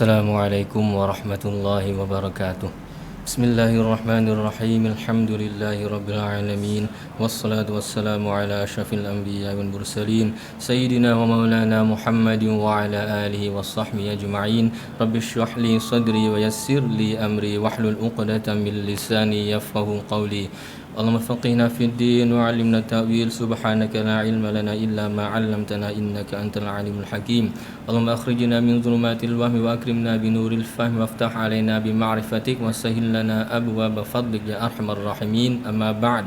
السلام عليكم ورحمة الله وبركاته. بسم الله الرحمن الرحيم. الحمد لله رب العالمين. والصلاة والسلام على أشرف الأنبياء والمرسلين. سيدنا ومولانا محمد وعلى آله وصحبه أجمعين. رب اشرح لي صدري ويسر لي أمري واحلل عقدة من لساني يفقه قولي. اللهم فقهنا في الدين وعلمنا التأويل سبحانك لا علم لنا إلا ما علمتنا إنك أنت العليم الحكيم اللهم أخرجنا من ظلمات الوهم وأكرمنا بنور الفهم وافتح علينا بمعرفتك وسهل لنا أبواب فضلك يا أرحم الراحمين أما بعد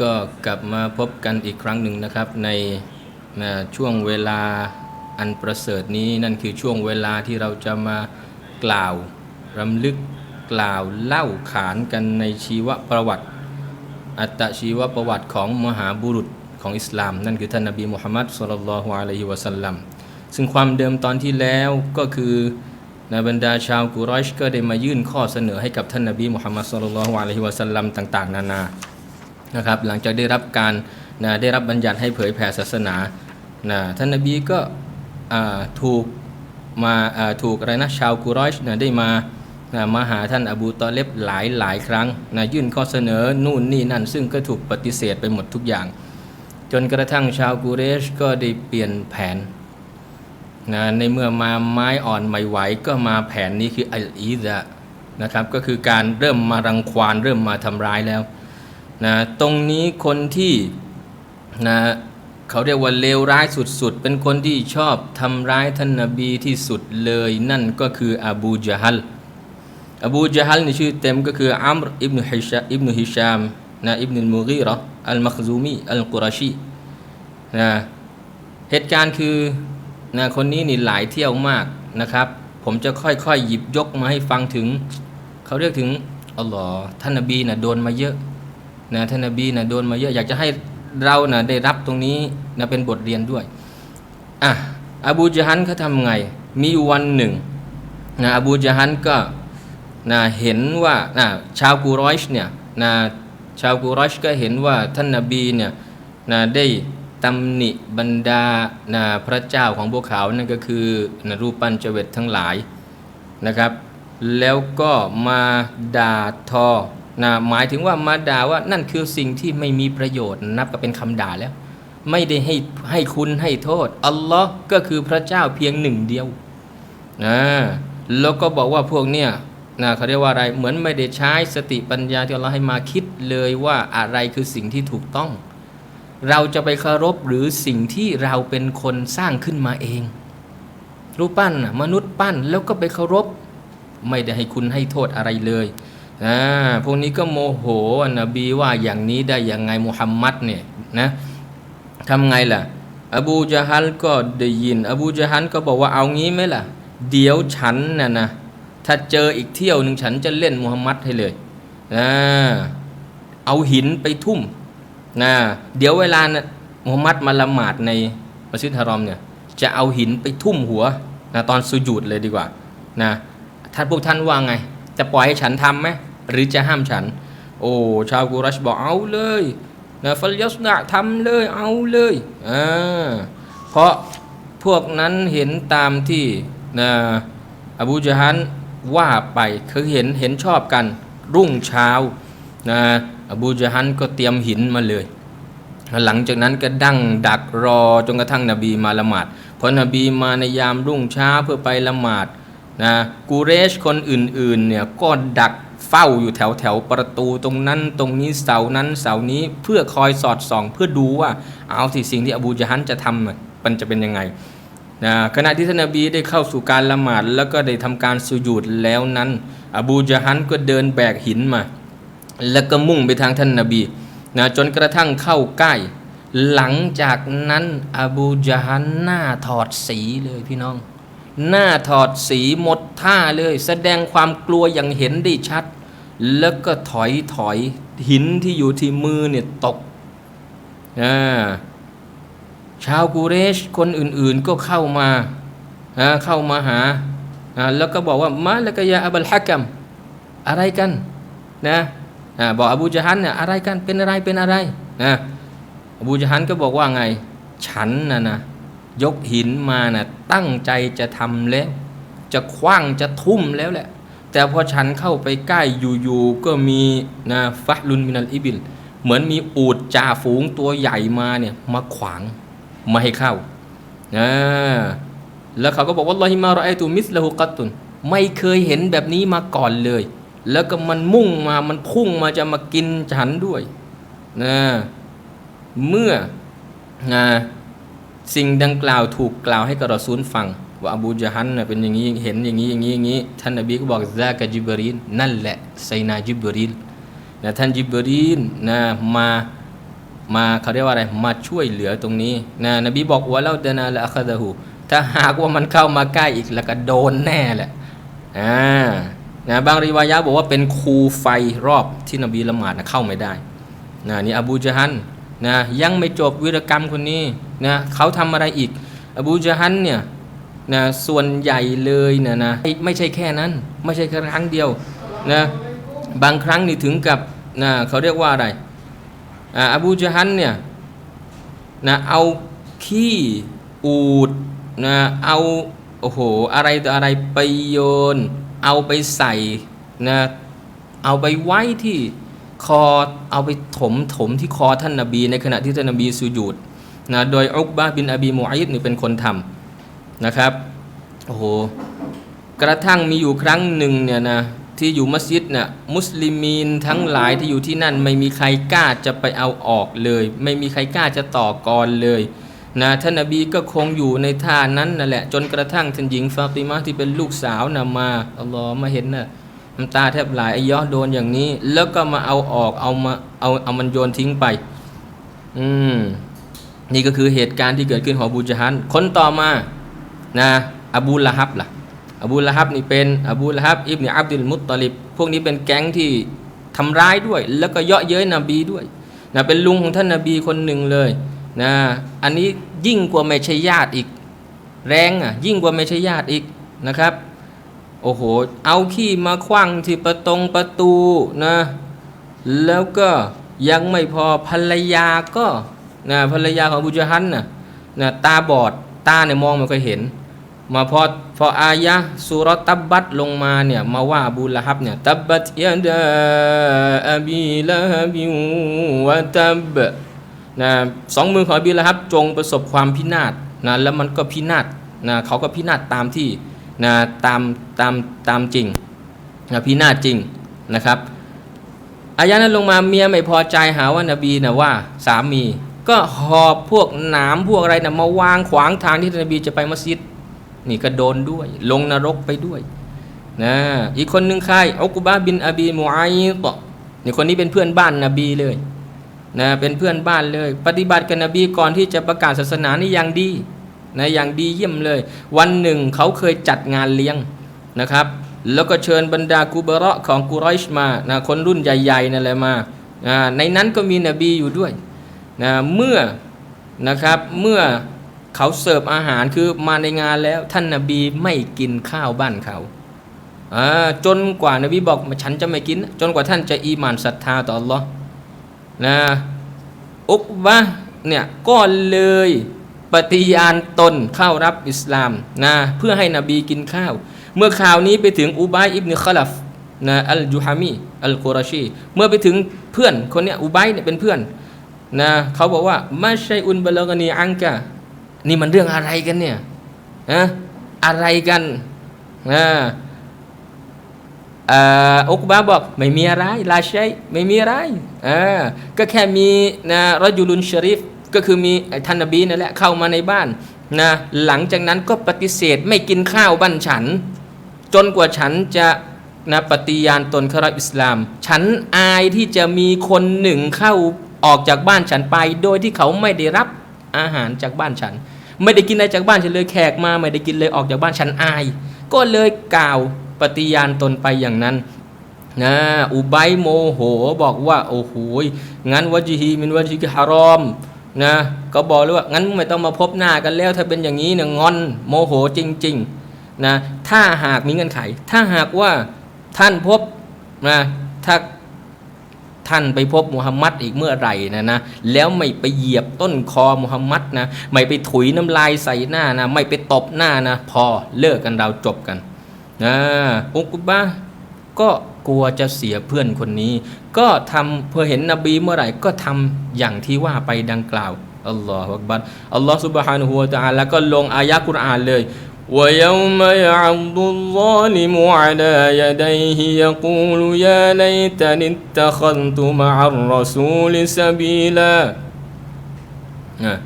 ก็กลับมาพบกันอีกครั้งหนึ่งนะครับในนะช่วงเวลาอันประเสริฐนี้นั่นคือช่วงเวลาที่เราจะมากล่าวรำลึก กล่าวเล่าขานกันในชีวประวัติ อัตชีวประวัติของมหาบุรุษของอิสลาม นั่นคือท่านนบีมุฮัมมัดสุลลัลฮุอะลัยฮิวะสัลลัมซึ่งความเดิมตอนที่แล้วก็คือในบรรดาชาวกุรอชก็ได้มายื่นข้อเสนอให้กับท่านนบีมุฮัมมัดสุลลัลฮุอะลัยฮิวะสัลลัมต่าง ๆ นานานะครับหลังจากได้รับการนะได้รับบัญญัติให้เผยแผ่ศาสนานะท่านนบีก็ถูกมาถูกอะไรนะชาวกุรอชนะได้มา นะมาหาท่านอบูตอเลบหลายหลายครั้งนะยื่นข้อเสนอนู่นนี่นั่น ซึ่งก็ถูกปฏิเสธไปหมดทุกอย่าง จนกระทั่งชาวกุเรชก็ได้เปลี่ยนแผนนะในเมื่อมาไม้อ่อนไม่ไหวก็มาแผนนี้คืออัลอีดะนะครับก็คือการเริ่มมารังควานเริ่มมาทำร้ายแล้วนะตรงนี้คนที่นะเขาเรียกว่าเลวร้ายสุดๆ เป็นคนที่ชอบทำร้ายท่านนาบีที่สุดเลยนั่นก็คืออบูจฮัล อบูจาฮัลนี่ชื่อเต็มก็คืออัมรอิบนุฮิชาอิบนุฮิชามนะอิบนุมุกีราะอัลมักซูมีอัลกุรชีนะเหตุการณ์คือนะคนนี้นี่หลายเที่ยวมากนะครับ ผมจะค่อยๆหยิบยกมาให้ฟังถึง เขาเรียกถึงอัลลอฮ์ท่านนบีนะโดนมาเยอะนะท่านนบีนะโดนมาเยอะอยากจะให้เรานะได้รับตรงนี้นะเป็นบทเรียนด้วยอะอบูจาฮันเขาทำไง มีวันหนึ่งนะอบูจาฮันก็ นะเห็นว่านะชาวกูรอยชเนี่ยนะชาวกูรอยชก็เห็นว่าท่านนบีเนี่ยนะได้ตำหนิบรรดานะพระเจ้าของพวกเขานั่นก็คือนะรูปปั้นเจเวตทั้งหลายนะครับ แล้วก็มาด่าทอนะหมายถึงว่ามาด่าว่านั่นคือสิ่งที่ไม่มีประโยชน์นับก็เป็นคำด่าแล้ว ไม่ได้ให้ให้คุณให้โทษ อัลลอฮ์ก็คือพระเจ้าเพียงหนึ่งเดียวนะแล้วก็บอกว่าพวกเนี่ย นะเขาเรียกว่าอะไรเหมือนไม่ได้ใช้สติปัญญาที่อัลลอฮ์ให้มาคิดเลยว่าอะไรคือสิ่งที่ถูกต้อง เราจะไปเคารพหรือสิ่งที่เราเป็นคนสร้างขึ้นมาเอง รูปปั้นมนุษย์ปั้นแล้วก็ไปเคารพ ไม่ได้ให้คุณให้โทษอะไรเลยอ่าพวกนี้ก็โมโหนบีว่าอย่างนี้ได้ยังไงมุฮัมมัดเนี่ยนะทำไงล่ะ อบูจาฮัลก็ได้ยิน อบูจาฮัลก็บอกว่าเอางี้ไหมล่ะ เดี๋ยวฉันน่ะนะ ถ้าเจออีกเที่ยวหนึ่งฉันจะเล่นมุฮัมหมัดให้เลยนะเอาหินไปทุ่มนะเดี๋ยวเวลานะมุฮัมหมัดมาละหมาดในมัสยิดฮารอมเนี่ยจะเอาหินไปทุ่มหัวนะตอนสุญูดเลยดีกว่านะท่านพวกท่านว่าไง จะปล่อยให้ฉันทำไหมหรือจะห้ามฉัน โอ้ชาวกุรัชบอกเอาเลยนะฟัลยัสนะทำเลยเอาเลยอ่าเพราะพวกนั้นเห็นตามที่นะอบูจฮัน ว่าไปคือเห็นเห็นชอบกันรุ่งเช้านะอบูจาฮันก็เตรียมหินมาเลย หลังจากนั้นก็ดั้งดักรอจนกระทั่งนบีมาละหมาดพอนบีมาในยามรุ่งเช้าเพื่อไปละหมาดนะกูเรชคนอื่นๆเนี่ยก็ดักเฝ้าอยู่แถวแถวประตูตรงนั้นตรงนี้เสานั้นเสานี้เพื่อคอยสอดส่อง เพื่อดูว่าเอาสิสิ่งที่อบูจาฮันจะทำมันจะเป็นยังไง นะขณะที่ท่านนบีได้เข้าสู่การละหมาดแล้วก็ได้ทำการสุญูดแล้วนั้น อบูจาฮันก็เดินแบกหินมา แล้วก็มุ่งไปทางท่านนบีนะจนกระทั่งเข้าใกล้ หลังจากนั้นอบูจาฮันหน้าถอดสีเลยพี่น้อง หน้าถอดสีหมดท่าเลย แสดงความกลัวอย่างเห็นได้ชัด แล้วก็ถอยถอยหินที่อยู่ที่มือเนี่ยตกอ่า ชาวกูเรชคนอื่นๆก็เข้ามาเข้ามาหา แล้วก็บอกว่ามาล้วก็ยาอับลฮักกัมอะไรกันนะบอกอบูจาฮันเนี่ยอะไรกันเป็นอะไรเป็นอะไรนะอบูจาฮันก็บอกว่าไง ฉันนะนะยกหินมานะ่ะตั้งใจจะทำแล้ว จะคว้างจะทุ่มแล้วแหละ แต่พอฉันเข้าไปใกล้อยู่ๆก็มีนะฟะลุนมินัลอิบิล เหมือนมีอูดจ่าฝูงตัวใหญ่มาเนี่ยมาขวาง ไม่ให้เข้านะแล้วเขาก็บอกว่าลอฮิมารอไอตูมิสละหุกัตตุนไม่เคยเห็นแบบนี้มาก่อนเลย แล้วก็มันมุ่งมามันพุ่งมาจะมากินฉันด้วยนะเมื่อนะสิ่งดังกล่าวถูกกล่าวให้กับรอซูลฟัง ว่าอบูจาฮันน่ะเป็นอย่างนี้เห็นอย่างนี้อย่างนี้อย่างนี้ท่านนบีก็บอกซากจิบรีนนั่นแหละไซนาจิบรีนนะท่านจิบรีนนะมา มาเขาเรียกว่าอะไรมาช่วยเหลือตรงนี้นะนบีบอกว่าเราเดนาละอัคดะฮูถ้าหากว่ามันเข้ามาใกล้อีกแล้วก็โดนแน่แหละอ่านะบางริวายะบอกว่าเป็นคูไฟรอบที่นบีละหมาดนะเข้าไม่ได้นะนี่อบูจาฮันนะยังไม่จบวิรกรรมคนนี้นะเขาทำอะไรอีก อบูจาฮันเนี่ยนะส่วนใหญ่เลยนะนะไม่ใช่แค่นั้น ไม่ใช่ครั้งเดียวนะบางครั้งนี่ถึงกับนะเขาเรียกว่าอะไร อบูจฮันเนี่ยนะเอาขี้อูดนะเอาโอ้โหอะไรต่ออะไรไปโยน เอาไปใส่นะเอาไปไว้ที่คอเอาไปถมถมที่คอท่านนบี ในขณะที่ท่านนบีสุญูดนะโดยอุกบะบินอบีมุอิดนี่เป็นคนทำนะครับโอ้โหกระทั่งมีอยู่ครั้งหนึ่งเนี่ยนะ ที่อยู่มัสยิดน่ะมุสลิมีนทั้งหลายที่อยู่ที่นั่น ไม่มีใครกล้าจะไปเอาออกเลย ไม่มีใครกล้าจะต่อกรเลยนะท่านนบีก็คงอยู่ในท่านั้นนั่นแหละ จนกระทั่งท่านหญิงฟาติมาที่เป็นลูกสาวนะมาอัลลอฮ์มาเห็นน่ะน้ำตาแทบไหลไอ้ยอโดนอย่างนี้ แล้วก็มาเอาออกเอามาเอาเอามันโยนทิ้งไป อืมนี่ก็คือเหตุการณ์ที่เกิดขึ้นของบูจฮันคนต่อมานะอบูละฮับล่ะ อบูละฮับนี่เป็นอบูละฮับอิบเนอับดุลมุตตอลิบ พวกนี้เป็นแก๊งที่ทำร้ายด้วย แล้วก็เยาะเย้ยนบีด้วยนะเป็นลุงของท่านนบีคนหนึ่งเลยนะอันนี้ยิ่งกว่าไม่ใช่ญาติอีก แรงอะยิ่งกว่าไม่ใช่ญาติอีกนะครับโอ้โหเอาขี้มาคว้างที่ประตงประตูนะแล้วก็ยังไม่พอภรรยาก็นะภรรยาของบูจาฮันน่ะนะตาบอดตาเนี่ยมองไม่ค่อยเห็น มาพอพออายะสุรตับบัตลงมาเนี่ยมาว่าอบูละฮับเนี่ยตับบัตยาดาอบีละฮับิวะตับนะสองมือของอบีละฮับจงประสบความพินาศนะแล้วมันก็พินาศนะเขาก็พินาศตามที่นะตามตามตามจริงนะพินาศจริงนะครับอายะนั้นลงมาเมียไม่พอใจหาว่านบีนะว่าสามี ก็หอบพวกหนามพวกอะไรนะมาวางขวางทางที่นบีจะไปมัสยิด นี่ก็โดนด้วย ลงนรกไปด้วยนะอีกคนหนึ่งใครอุกุบะบินอบีมุอัยตอนี่คนนี้เป็นเพื่อนบ้านนบีเลยนะเป็นเพื่อนบ้านเลย ปฏิบัติกับนบีก่อนที่จะประกาศศาสนานี่อย่างดีนะอย่างดีเยี่ยมเลย วันหนึ่งเขาเคยจัดงานเลี้ยงนะครับ แล้วก็เชิญบรรดากูเบราะของกุไรชมานะคนรุ่นใหญ่ๆนั่นแหละมานะในนั้นก็มีนบีอยู่ด้วยนะเมื่อนะครับเมื่อ เขาเสิร์ฟอาหารคือมาในงานแล้วท่านนบีไม่กินข้าวบ้านเขาจนกว่านบีบอกฉันจะไม่กิน จนกว่าท่านจะอีหมานศรัทธาต่อ Allah นะอุกบะเนี่ยก็เลยปฏิญาณตนเข้ารับอิสลามนะเพื่อให้นบีกินข้าว เมื่อข่าวนี้ไปถึงอุบัยอิบเนคลัฟนะอัลจุฮามีอัลกุรชีเมื่อไปถึงเพื่อนคนเนี้ยอุบัยเนี่ยเป็นเพื่อนนะเขาบอกว่าม่ใช่อุนบลกนีอังกะ นี่มันเรื่องอะไรกันเนี่ยนะอะไรกันนะอ่าอุกบะบอกไม่มีอะไรลาชัยไม่มีอะไรอ่าก็แค่มีนะรจุลุนชริฟก็คือมีท่านนบีนั่นแหละเข้ามาในบ้านนะหลังจากนั้นก็ปฏิเสธไม่กินข้าวบ้านฉัน จนกว่าฉันจะนะปฏิญาณตนเข้ารับอิสลาม ฉันอายที่จะมีคนหนึ่งเข้าออกจากบ้านฉันไป โดยที่เขาไม่ได้รับ อาหารจากบ้านฉัน ไม่ได้กินอะไรจากบ้านฉันเลยแขกมาไม่ได้กินเลยออกจากบ้านฉันอาย ก็เลยกล่าวปฏิญาณตนไปอย่างนั้นนะอุบัยโมโหบอกว่าโอ้โหงั้นวะจิฮีมินวะจิฮารอมนะก็บอกเลยว่างั้นไม่ต้องมาพบหน้ากันแล้วถ้าเป็นอย่างนี้เนี่ยงอนโมโหจริงๆนะถ้าหากมีเงื่อนไข ถ้าหากว่าท่านพบนะถ้า ท่านไปพบมูฮัมมัดอีกเมื่อไหร่นะนะแล้วไม่ไปเหยียบต้นคอมูฮัมมัดนะไม่ไปถุยน้ำลายใส่หน้านะไม่ไปตบหน้านะพอเลิกกันเราจบกันนะอุกุบะก็กลัวจะเสียเพื่อนคนนี้ ก็ทำเพื่อเห็นนบีเมื่อไหร่ก็ทำอย่างที่ว่าไปดังกล่าวอัลลอฮฺอัลลอฮฺสุบฮานุฮุวะตาลแล้วก็ลงอายะกุรอานเลย ويوم يعض الظالم على يديه يقول يا ليتني اتخذت مع الرسول سبيلا آه.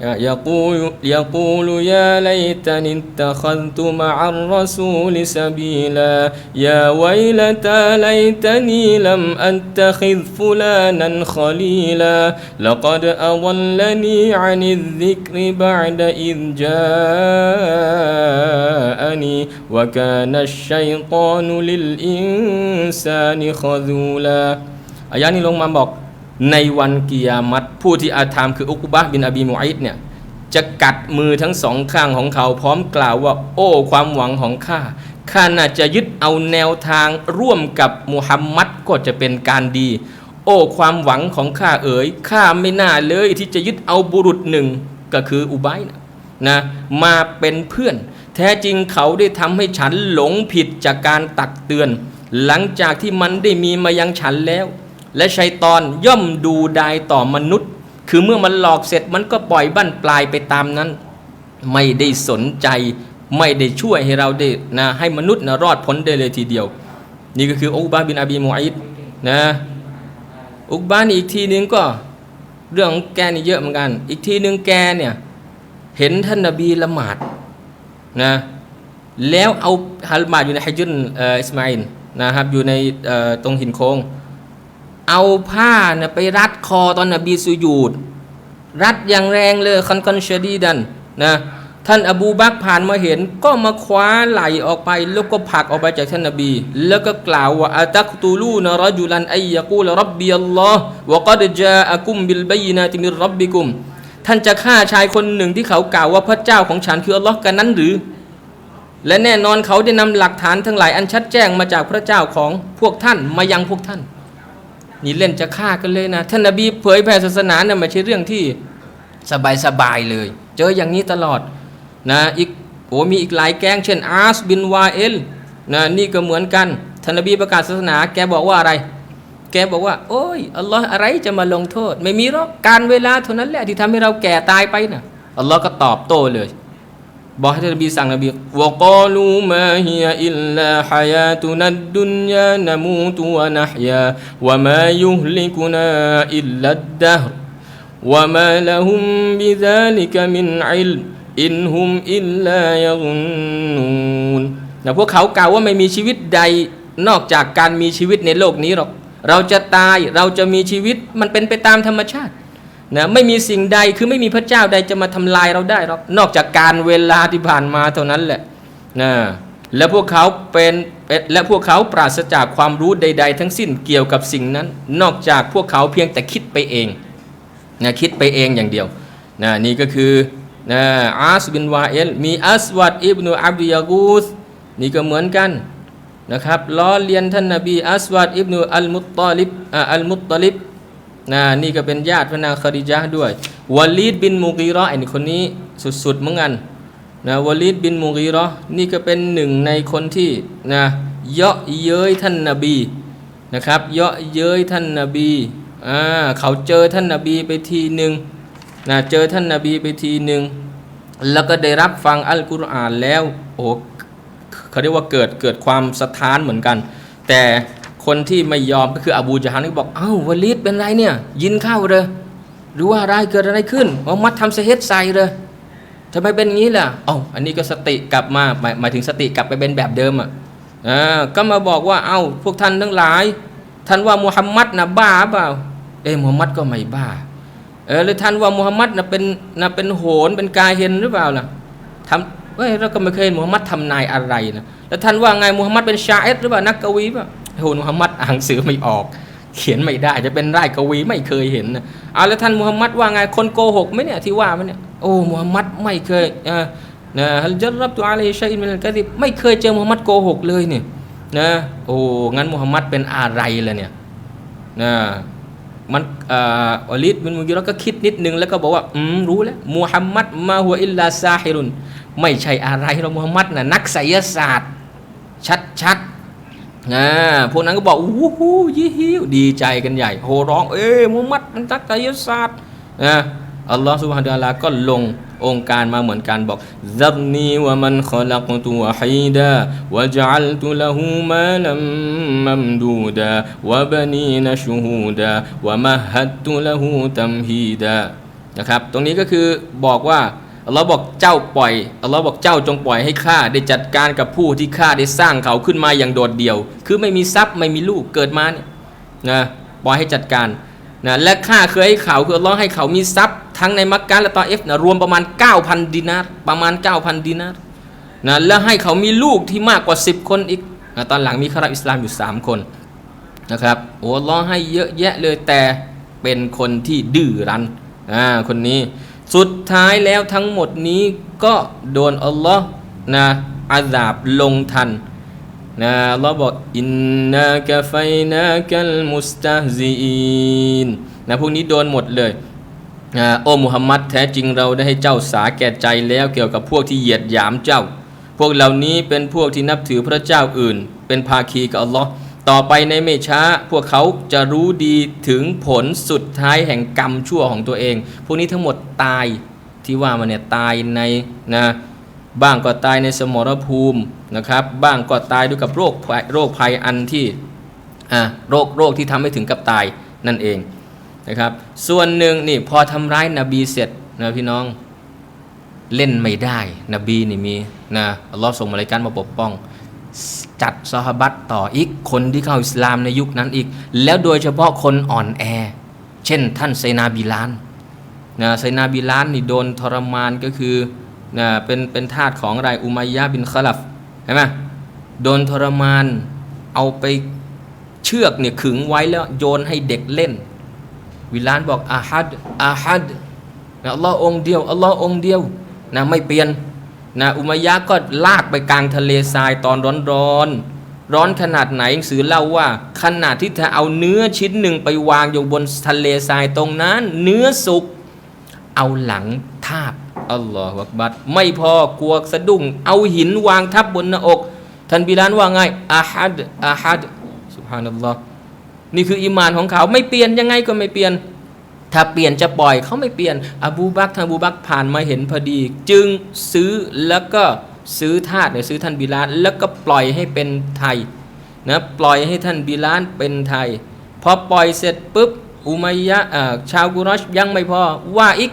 يقول يقول يا ليتني اتخذت مع الرسول سبيلا يا ويلتى ليتني لم اتخذ فلانا خليلا لقد اضلني عن الذكر بعد اذ جاءني وكان الشيطان للانسان خذولا อายะนี้ลงมาบอก ในวันกิยามัตผู้ที่อาธรรมคืออุกบะบินอบีมุอิดเนี่ยจะกัดมือทั้งสองข้างของเขาพร้อมกล่าวว่า โอ้ความหวังของข้าข้าน่าจะยึดเอาแนวทางร่วมกับมุฮัมมัดก็จะเป็นการดี โอ้ความหวังของข้าเอ๋ยข้าไม่น่าเลยที่จะยึดเอาบุรุษหนึ่งก็คืออุบัยนะนะมาเป็นเพื่อน แท้จริงเขาได้ทำให้ฉันหลงผิดจากการตักเตือน หลังจากที่มันได้มีมายังฉันแล้ว และชัยตอนย่อมดูดายต่อมนุษย์ คือเมื่อมันหลอกเสร็จมันก็ปล่อยบั้นปลายไปตามนั้น ไม่ได้สนใจ ไม่ได้ช่วยให้เราได้นะให้มนุษย์นะรอดพ้นได้เลยทีเดียว นี่ก็คืออุบาบินอบีมูอิดนะอุกบานี่อีกทีนึงก็เรื่องของแกนี่เยอะเหมือนกัน อีกทีนึงแกเนี่ยเห็นท่านนบีละหมาดนะแล้วเอาฮัลมาดอยู่ในฮิจุนอิสมาอินนะครับอยู่ในตรงหินโค้ง เอาผ้าเนะไปรัดคอตอนนบีสุญูดรัดอย่างแรงเลยคันคอนชดีดันนะท่านอบูบักผ่านมาเห็นก็มาคว้าไหลออกไปแล้วก็ผลักออกไปจากท่านนบี แล้วก็กล่าวว่าอัตักตูลูนรจุลันไอยากูลรับบีอัลลอฮ์วะกัดจาอะกุมบิลบัยนาติมิรับบิกุม ท่านจะฆ่าชายคนหนึ่งที่เขากล่าวว่าพระเจ้าของฉันคืออัลลอฮ์กันนั้นหรือ และแน่นอนเขาได้นำหลักฐานทั้งหลายอันชัดแจ้งมาจากพระเจ้าของพวกท่านมายังพวกท่าน นี่เล่นจะฆ่ากันเลยนะ ท่านนบีเผยแผ่ศาสนาเนี่ยไม่ใช่เรื่องที่สบายสบายเลย เจออย่างนี้ตลอดนะอีกโอ้มีอีกหลายแก๊งเช่นอาสบินวาเอลนะนี่ก็เหมือนกันท่านนบีประกาศศาสนา แกบอกว่าอะไร แกบอกว่า โอ้ยอัลลอฮ์อะไรจะมาลงโทษ ไม่มีหรอกการเวลาเท่านั้นแหละที่ทำให้เราแก่ตายไปนะอัลลอฮ์ก็ตอบโต้เลย บอกให้ท่านนบีสั่งนบีวะกาลูมาฮิยอิลลาฮายาตุนัดดุนยานมูตุวะนะฮยาวะมายุฮลิกุนาอิลลัดดะฮรวะมาละฮุมบิซาลิกมินอิลอินฮุมอิลลายะุนูนนะพวกเขากล่าวว่าไม่มีชีวิตใดนอกจากการมีชีวิตในโลกนี้หรอก เราจะตายเราจะมีชีวิตมันเป็นไปตามธรรมชาติ นะไม่มีสิ่งใดคือไม่มีพระเจ้าใดจะมาทำลายเราได้หรอกนอกจากการเวลาที่ผ่านมาเท่านั้นแหละนะและพวกเขาเป็นและพวกเขาปราศจากความรู้ใด ๆ ทั้งสิ้นเกี่ยวกับสิ่งนั้น นอกจากพวกเขาเพียงแต่คิดไปเองนะคิดไปเองอย่างเดียวนะนี่ก็คือนะอาสบินวาเอลมีอัสวัดอิบนุอับดิยากูสนี่ก็เหมือนกันนะครับล้อเลียนท่านนบีอัสวัดอิบนุอัลมุตตอลิบอ่าอัลมุตตอลิบ นะนี่ก็เป็นญาติพระนางคาดิจาด้วยวาลีดบินมูกีรอไอ้นี่คนนี้สุดๆเหมือนกันนะวาลีดบินมูกีรอนี่ก็เป็นหนึ่งในคนที่นะเยาะเย้ยท่านนบีนะครับเยาะเย้ยท่านนบีอ่าเขาเจอท่านนบีไปทีหนึ่งนะเจอท่านนบีไปทีหนึ่งแล้วก็ได้รับฟังอัลกุรอานแล้วโอ้เขาเรียกว่าเกิดเกิดความสะท้านเหมือนกัน แต่ คนที่ไม่ยอมก็คืออบูจาฮันก็บอก เอ้าวาลีดเป็นไรเนี่ย ยินเข้าเลยหรือว่าอะไรเกิดอะไรขึ้นมุฮัมมัดทำเสฮดใส่เลยทำไมเป็นงี้ล่ะเอ้าอันนี้ก็สติกลับมาหมายหมายถึงสติกลับไปเป็นแบบเดิมอะอ่าก็มาบอกว่าเอ้าพวกท่านทั้งหลาย ท่านว่ามุฮัมมัดนะบ้าเปล่าเอ้มุฮัมมัดก็ไม่บ้าเออหรือท่านว่ามุฮัมมัดนะเป็นนะเป็นโหนเป็นกายเฮนหรือเปล่าล่ะทำเฮ้ยเราก็ไม่เคยเห็นมุฮัมมัดทำนายอะไรนะแล้วท่านว่าไงมุฮัมมัดเป็นชาเอตหรือเปล่านักกวีเปล่า โหมุฮัมมัดอ่านหนังสือไม่ออก เขียนไม่ได้ จะเป็นไร่กวีไม่เคยเห็นนะเอาแล้วท่านมุฮัมมัดว่าไงคนโกหกไหมเนี่ยที่ว่ามันเนี่ยโอ้มุฮัมมัดไม่เคยเออนะฮัลจัรับตัวอะไรชัยอินมินกะดิบไม่เคยเจอมุฮัมมัดโกหกเลยเนี่ยนะโอ้งั้นมุฮัมมัดเป็นอะไรล่ะเนี่ยนะมันอ่าอลิดบินมุกิรก็คิดนิดนึงแล้วก็บอกว่าอืมรู้แล้วมูฮัมมัดมาหัวอิลลาซาฮิรุนไม่ใช่อะไรหรอกมูฮัมมัดน่ะนักไสยศาสตร์ ชัดๆ นะพวกนั้นก็บอกอู้หูยี่ฮิวดีใจกันใหญ่โหร้อง เอ้มูฮัมมัดมันนักไสยศาสตร์นะอัลลอฮฺสุบฮานะฮูวะตะอาลาก็ลงองค์การมาเหมือนกันบอกซับนีวะมันขลักตุวฮีดาวะจัลตุละหูมาลัมมัมดูดาวะบะนีนชูฮูดาวะมะฮัดตุละหูตัมฮีดานะครับ ตรงนี้ก็คือบอกว่า อัลลอฮ์บอกเจ้าปล่อยอัลลอฮ์บอกเจ้าจงปล่อยให้ข้าได้จัดการกับผู้ที่ข้าได้สร้างเขาขึ้นมาอย่างโดดเดี่ยว คือไม่มีทรัพย์ไม่มีลูกเกิดมาเนี่ยนะปล่อยให้จัดการนะและข้าเคยให้เขาคืออัลลอฮ์ให้เขามีทรัพย์ทั้งในมักกะและตอเอฟนะรวมประมาณ 9,000 ดินาร์ประมาณ 9,000 ดินาร์นะและให้เขามีลูกที่มากกว่า 10 คนอีกนะตอนหลังมีคารับอิสลามอยู่ 3 คนนะครับโอ้อัลลอฮ์ให้เยอะแยะเลยแต่เป็นคนที่ดื้อรั้นอ่าคนนี้ สุดท้ายแล้วทั้งหมดนี้ก็โดนอัลลอฮ์นะอาซาบลงทันนะอัลลอฮ์บอกอินนากะไฟนากัลมุสตาซีนนะพวกนี้โดนหมดเลยนะโอ้มุฮัมมัดแท้จริงเราได้ให้เจ้าสาแก่ใจแล้วเกี่ยวกับพวกที่เหยียดหยามเจ้า พวกเหล่านี้เป็นพวกที่นับถือพระเจ้าอื่น เป็นภาคีกับอัลลอฮ์ ต่อไปในไม่ช้าพวกเขาจะรู้ดีถึงผลสุดท้ายแห่งกรรมชั่วของตัวเอง พวกนี้ทั้งหมดตายที่ว่ามาเนี่ยตายในนะบ้างก็ตายในสมรภูมินะครับ บ้างก็ตายด้วยกับโรคโรคภัยอันที่อ่าโรคโรคที่ทำให้ถึงกับตายนั่นเองนะครับ ส่วนหนึ่งนี่พอทำร้ายนบีเสร็จนะพี่น้องเล่นไม่ได้ นบีนี่มีนะอัลลอฮ์ส่งมาลายกันมาปกป้อง จัดซอฮาบัตต่ออีก คนที่เข้าอิสลามในยุคนั้นอีก แล้วโดยเฉพาะคนอ่อนแอ เช่นท่านไซนาบิลานนะไซนาบิลานนี่โดนทรมานก็คือนะเป็นเป็นทาสของอะไรอุมัยยะบินคลัฟเห็นไหมโดนทรมานเอาไปเชือกเนี่ยขึงไว้แล้วโยนให้เด็กเล่น วิลานบอกอาฮัดอาฮัดนะอัลลอฮ์องเดียวอัลลอฮ์องเดียวนะไม่เปลี่ยน นะอุมัยยะก็ลากไปกลางทะเลทรายตอนร้อนร้อนๆ ร้อนขนาดไหนหนังสือเล่าว่า ขนาดที่เธอเอาเนื้อชิ้นหนึ่งไปวางอยู่บนทะเลทรายตรงนั้น เนื้อสุกเอาหลังทาบอัลลอฮฺวักบัดไม่พอกลัวสะดุ้ง เอาหินวางทับบนหน้าอก ท่านบิลานว่าไงอาฮัดอาฮัดสุบฮานัลลอฮ์นี่คืออีมานของเขาไม่เปลี่ยนยังไงก็ไม่เปลี่ยน ถ้าเปลี่ยนจะปล่อยเขาไม่เปลี่ยนอบูบักรทางอบูบักผ่านมาเห็นพอดี จึงซื้อแล้วก็ซื้อทาสเนี่ยซื้อท่านบิลานแล้วก็ปล่อยให้เป็นไทยนะปล่อยให้ท่านบิลานเป็นไทย พอปล่อยเสร็จปุ๊บอุมัยยะอ่าชาวกุรอชยังไม่พอว่าอีก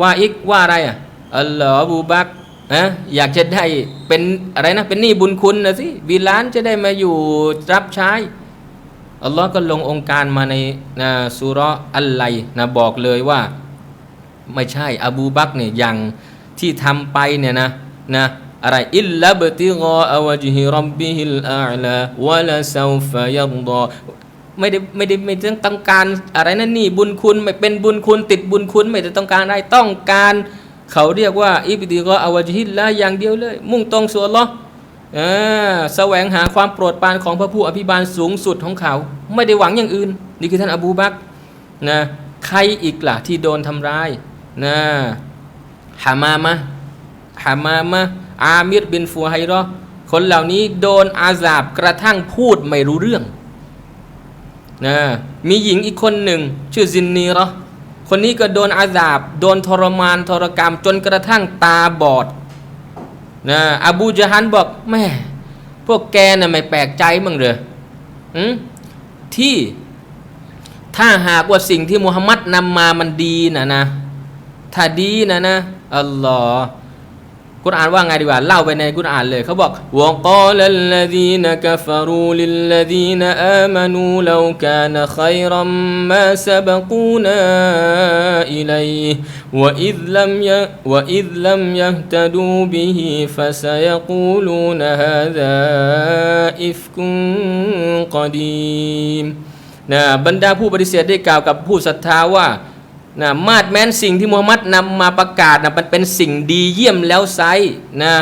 ว่าอีกว่าอะไรอะอัลลอฮ์อบูบักนะอยากจะได้เป็นอะไรนะเป็นหนี้บุญคุณนะสิบิลานจะได้มาอยู่รับใช้ อัลลอฮ์ก็ลงองค์การมาในนะสุราะอัลไลนะบอกเลยว่า ไม่ใช่อบูบักเนี่ยอย่างที่ทำไปเนี่ยนะนะอะไรอิลลับติกออวจฮิรับบิฮิลอาลาวะลาซาฟะยัดอไม่ได้ไม่ได้ไม่ได้ต้องการอะไรนั่นนี่บุญคุณไม่เป็นบุญคุณติดบุญคุณไม่ได้ต้องการอะไรต้องการ เขาเรียกว่าอิบติกออวจฮิลละอย่างเดียวเลย มุ่งตรงสู่อัลลอฮ์ อ่าแสวงหาความโปรดปรานของพระผู้อภิบาลสูงสุดของเขา ไม่ได้หวังอย่างอื่น นี่คือท่านอบูบักนะใครอีกล่ะที่โดนทำร้ายนะฮามามะฮามามะอามิรบินฟูไฮรอคนเหล่านี้โดนอาซาบกระทั่งพูดไม่รู้เรื่องนะมีหญิงอีกคนหนึ่ง ชื่อซินนีรอคนนี้ก็โดนอาซาบ โดนทรมานทรกรรมจนกระทั่งตาบอด นะอบูจาฮันบอกแม่พวกแกน่ะไม่แปลกใจมั้งเหรออืมที่ถ้าหากว่าสิ่งที่มุฮัมมัดนำมามันดีนะนะ ถ้าดีนะนะอัลลอฮ์ กุรอานว่าไงดีกว่าเล่าไปในกุรอานเลยเขาบอกวะกาลัลลดีนกัฟรูลิลลดีนอามานูลาวกานขัยรัมมาซบกูนาอิลัยวะอิดลัมยวะอิดลัมยัตดูบิฮิฟะซยกูลูนฮาซาอิฟกุนกดีมนะบรรดาผู้ปฏิเสธได้กล่าวกับผู้ศรัทธาว่า นะมาดแม้นสิ่งที่มูฮัมหมัดนำมาประกาศนะมันเป็นสิ่งดีเยี่ยมแล้วไซนะ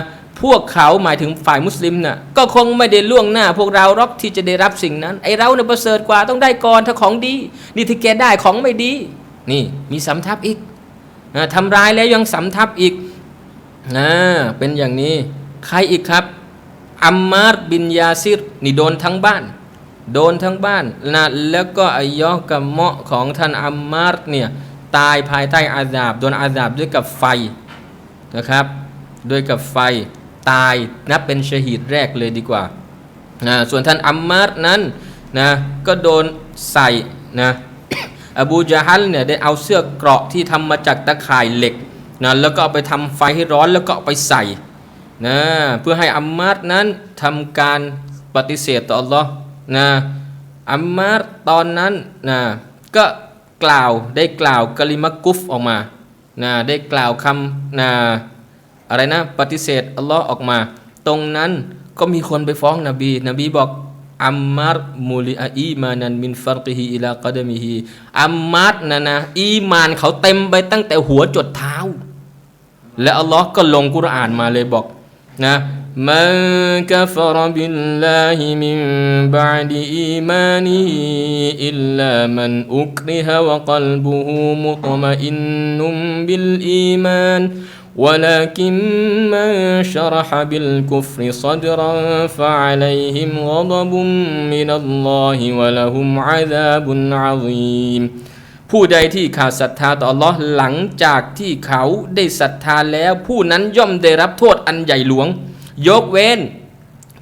พวกเขาหมายถึงฝ่ายมุสลิมน่ะก็คงไม่ได้ล่วงหน้า พวกเราหรอกที่จะได้รับสิ่งนั้น ไอเราเนี่ยประเสริฐกว่าต้องได้ก่อนถ้าของดี นี่ที่แกได้ของไม่ดี นี่มีสำทับอีกนะทำร้ายแล้วยังสำทับอีกนะเป็นอย่างนี้ ใครอีกครับอัมมาร์บินยาซิรนี่โดนทั้งบ้าน โดนทั้งบ้านนะแล้วก็อายอกับเมาะของท่านอัมมาร์เนี่ย ตายภายใต้อาซาบโดนอาซาบด้วยกับไฟนะครับด้วยกับไฟตายนับเป็นชหีดแรกเลยดีกว่านะส่วนท่านอัมมาร์นั้นนะก็โดนใส่นะอบูจาฮัลเนี่ยได้เอาเสื้อเกราะที่ทำมาจากตะข่ายเหล็กนะแล้วก็เอาไปทำไฟให้ร้อนแล้วก็เอาไปใส่นะเพื่อให้อัมมาร์นั้นทำการปฏิเสธต่อ Allah นะอัมมาร์ตอนนั้นนะก็ กล่าวได้กล่าวกะลิมกุฟออกมานะได้กล่าวคำนะอะไรนะปฏิเสธอัลลอฮ์ออกมา ตรงนั้นก็มีคนไปฟ้องนบี นบีบอกอัมมารมูลิอาอีมานันมินฟัรกิฮิอิลากดมิฮิอัมมาร์นะนะอีมานเขาเต็มไปตั้งแต่หัวจดเท้า และอัลลอฮ์ก็ลงกุรอานมาเลยบอกนะ มันกัฟรบิลลาฮิมินบะดอีมานีอิลลามันอุกริฮะวะกัลบุฮูมุตมะอินนุมบิลอีมาน ولكن من شرح بالكفر صدرا فعليهم غضب من الله ولهم عذاب عظيم ผู้ใดที่ขาดศรัทธาต่อ Allah หลังจากที่เขาได้ศรัทธาแล้ว ผู้นั้นย่อมได้รับโทษอันใหญ่หลวง ยกเว้น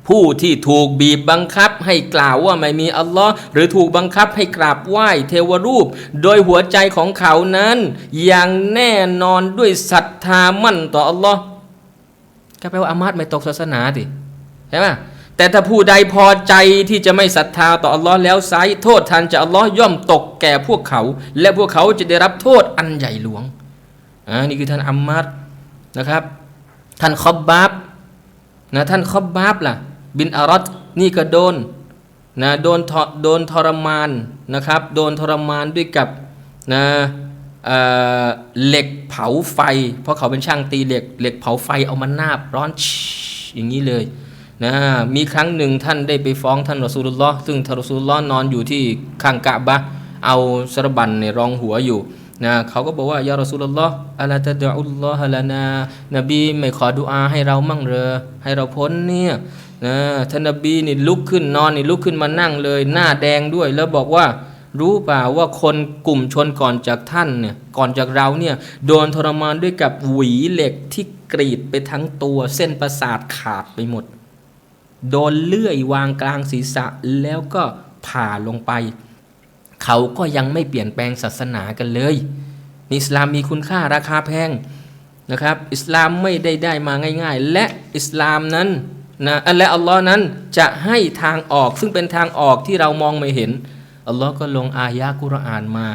ผู้ที่ถูกบีบบังคับให้กล่าวว่าไม่มีอัลลอฮ์หรือถูกบังคับให้กราบไหว้เทวรูป โดยหัวใจของเขานั้น อย่างแน่นอนด้วยศรัทธามั่นต่ออัลลอฮ์ก็แปลว่าอามาตไม่ตกศาสนาสิใช่ไหมแต่ถ้าผู้ใดพอใจที่จะไม่ศรัทธาต่ออัลลอฮ์แล้วไซโทษทันจากอัลลอฮ์ย่อมตกแก่พวกเขา และพวกเขาจะได้รับโทษอันใหญ่หลวงอ่านี่คือท่านอัมมัดนะครับ ท่านคอบบาบ นะท่านคอบบาบล่ะ บินอารัตนี่ก็โดนนะโดนทโดนทรมานนะครับ โดนทรมานด้วยกับนะเเหล็กเผาไฟ เพราะเขาเป็นช่างตีเหล็กเหล็กเผาไฟเอามานาบร้อนชิอย่างนี้เลยนะมีครั้งหนึ่งท่านได้ไปฟ้องท่านรอซูลุลลอฮ์ซึ่งท่านรอซูลุลลอฮ์นอนอยู่ที่ข้างกะบะเอาสรบันในรองหัวอยู่ นะเขาก็บอกว่ายารอซูลุลลอฮ์อะลาตะดอุลลอฮะลานานบีไม่ขอดุอาให้เรามั่งเหรอให้เราพ้นเนี่ยนะท่านนบีนี่ลุกขึ้นนอนนี่ลุกขึ้นมานั่งเลย หน้าแดงด้วย แล้วบอกว่ารู้เปล่าว่าคนกลุ่มชนก่อนจากท่านเนี่ยก่อนจากเราเนี่ยโดนทรมานด้วยกับหวีเหล็กที่กรีดไปทั้งตัวเส้นประสาทขาดไปหมด โดนเลื่อยวางกลางศีรษะแล้วก็ผ่าลงไป เขาก็ยังไม่เปลี่ยนแปลงศาสนากันเลยอิสลามมีคุณค่าราคาแพงนะครับ อิสลามไม่ได้ได้มาง่าย ๆ และอิสลามนั้นนะและอัลลอฮ์นั้นจะให้ทางออกซึ่งเป็นทางออกที่เรามองไม่เห็นอัลลอฮ์ก็ลงอายะกุรอานมา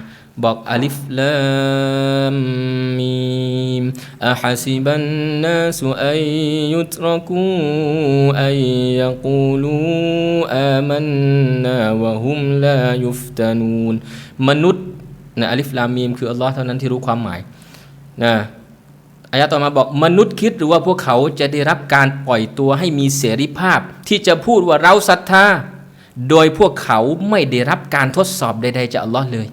บอกอัลิฟลามมีมอะฮัซิบันนาสุอัยยุตรกูอัยยกูลูอามันนาวะฮุมลายุฟตานูนมนุษย์นะอัลิฟลามมีมคืออัลลอฮ์เท่านั้นที่รู้ความหมายนะอายะต่อมาบอกมนุษย์คิดหรือว่าพวกเขาจะได้รับการปล่อยตัวให้มีเสรีภาพ ที่จะพูดว่าเราศรัทธา โดยพวกเขาไม่ได้รับการทดสอบใดๆจากอัลลอฮ์เลย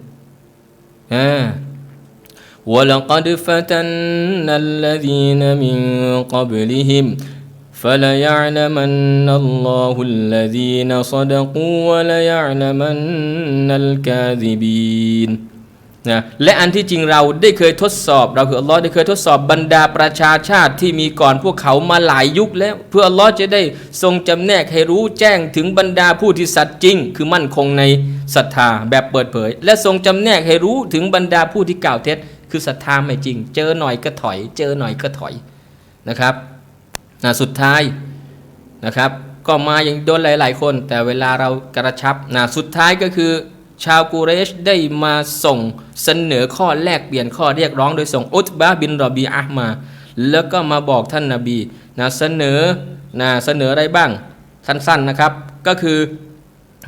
ولقد فتنا الذين من قبلهم فليعلمن الله الذين صدقوا وليعلمن الكاذبين. นะและอันที่จริงเราได้เคยทดสอบ เราคืออัลลอฮ์ได้เคยทดสอบบรรดาประชาชาติที่มีก่อนพวกเขามาหลายยุคแล้ว เพื่ออัลลอฮ์จะได้ทรงจำแนกให้รู้แจ้งถึงบรรดาผู้ที่สัตย์จริง คือมั่นคงในศรัทธาแบบเปิดเผย และทรงจำแนกให้รู้ถึงบรรดาผู้ที่กล่าวเท็จ คือศรัทธาไม่จริง เจอหน่อยก็ถอย เจอหน่อยก็ถอยนะครับนะสุดท้ายนะครับ ก็มาอย่างโดนหลาย ๆ คน แต่เวลาเรากระชับนะสุดท้ายก็คือ ชาวกูเรชได้มาส่งเสนอข้อแลกเปลี่ยนข้อเรียกร้องโดยส่งอุตบะบินรอบีอะห์มา แล้วก็มาบอกท่านนาบีนะเสนอนะเสนออะไรบ้างสั้นๆนะครับ ก็คือ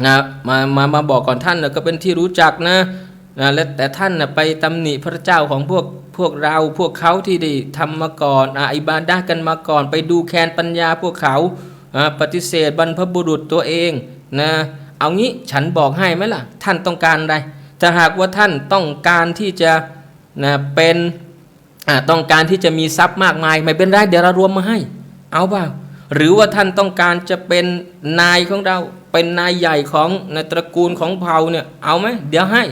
นะมามามาบอกก่อนท่านก็เป็นที่รู้จักนะนะและแต่ท่านนะไปตำหนิพระเจ้าของพวกพวกเราพวกเขาที่ได้ทำมาก่อนอาอิบาดะห์กันมาก่อน ไปดูแคนปัญญาพวกเขาอ่าปฏิเสธบรรพบุรุษตัวเองนะ เอางี้ฉันบอกให้ไหมล่ะ ท่านต้องการอะไรถ้าหากว่าท่านต้องการที่จะนะเป็นต้องการที่จะมีทรัพย์มากมาย ไม่เป็นไรเดี๋ยวเรารวมมาให้ เอาเปล่าหรือว่าท่านต้องการจะเป็นนายของเรา เป็นนายใหญ่ของในตระกูลของเผ่าเนี่ยเอาไหมเดี๋ยวให้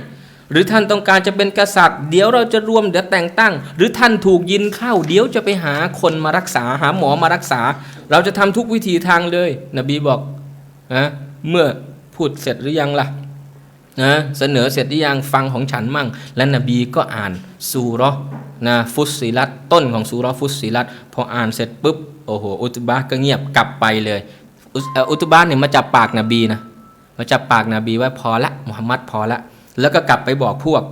หรือท่านต้องการจะเป็นกษัตริย์ เดี๋ยวเราจะรวมเดี๋ยวแต่งตั้ง หรือท่านถูกยินเข้า เดี๋ยวจะไปหาคนมารักษาหาหมอมารักษา เราจะทำทุกวิธีทางเลย นบีบอกนะเมื่อ พูดเสร็จหรือยังล่ะนะเสนอเสร็จหรือยังฟังของฉันมั่ง และนบีก็อ่านซูราะห์นะฟุสซิลัตต้นของซูราะห์ฟุสซิลัตพออ่านเสร็จปุ๊บโอ้โหอุตบะก็เงียบกลับไปเลยอุสเอ่ออุตบะเนี่ยมาจับปากนบีนะมาจับปากนบีว่าพอละมุฮัมมัดพอละ แล้วก็กลับไปบอกพวก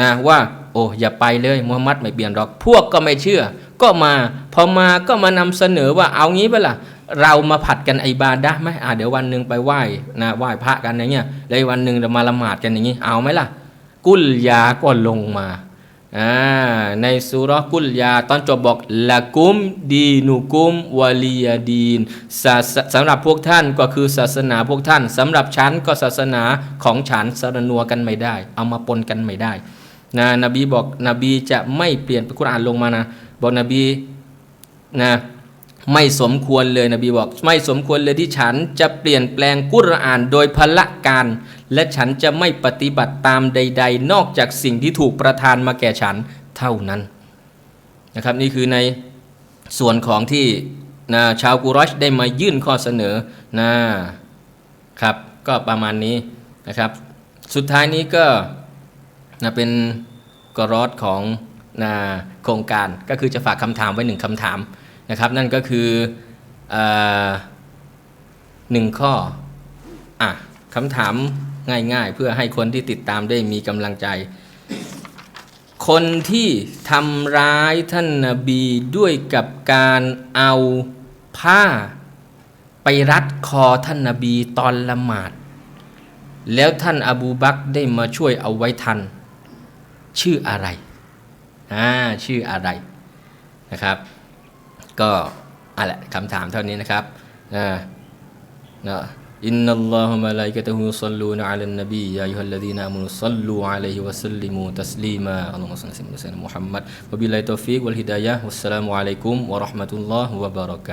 นะว่าโอ้อย่าไปเลยมุฮัมมัดไม่เปลี่ยนหรอกพวกก็ไม่เชื่อ ก็มาพอมาก็มานำเสนอว่าเอางี้ไปล่ะ เรามาผัดกันไอบาดะไหมอ่าเดี๋ยววันหนึ่งไปไหว้นะไหว้พระกันอย่างเงี้ยแล้ววันหนึ่งเรามาละหมาดกันอย่างงี้ เอาไหมล่ะ กุลยาก็ลงมาอ่าในสุรากุลยาตอนจบบอกละกุมดีนุกุมวะลียดีนศาสสำหรับพวกท่านก็คือศาสนาพวกท่านสำหรับฉันก็ศาสนาของฉันสรนัวกันไม่ได้ เอามาปนกันไม่ได้นะนบีบอกนบีจะไม่เปลี่ยนกุรอานลงมานะบอกนบีนะ ไม่สมควรเลยนบีบอก ไม่สมควรเลยที่ฉันจะเปลี่ยนแปลงกุรอานโดยพละการ และฉันจะไม่ปฏิบัติตามใด ๆ นอกจากสิ่งที่ถูกประทานมาแก่ฉันเท่านั้นนะครับนี่คือในส่วนของที่นะชาวกุรอชได้มายื่นข้อเสนอนะครับก็ประมาณนี้นะครับ สุดท้ายนี้ก็นะเป็นกรอดของนะโครงการก็คือจะฝากคำถามไว้หนึ่งคำถาม นะครับ นั่นก็คือหนึ่งข้ออะคำถามง่ายๆ เพื่อให้คนที่ติดตามได้มีกำลังใจ คนที่ทำร้ายท่านนาบีด้วยกับการเอาผ้าไปรัดคอท่านนาบีตอนละหมาด แล้วท่านอบูบักได้มาช่วยเอาไว้ทัน ชื่ออะไรอ่าชื่ออะไรนะครับ ก็อะไรคำถามเท่านี้นะครับอ่านะอินนัลลอฮุมะลาอิกะตุฮุศ็อลลูนอะลันนบียาอัยยุฮัลลดีนอามุศ็อลลูอะลัยฮิวะซัลลิมูตัสลีมาอัลลอฮุมะศ็อลลิอะลัยฮิวะซัลลิมมุฮัมมัดวะบิลลาฮิตตอฟิกวัลฮิดายะฮ์วัสสลามุอะลัยกุมวะเราะห์มะตุลลอฮ์วะบะเราะกาตุฮ์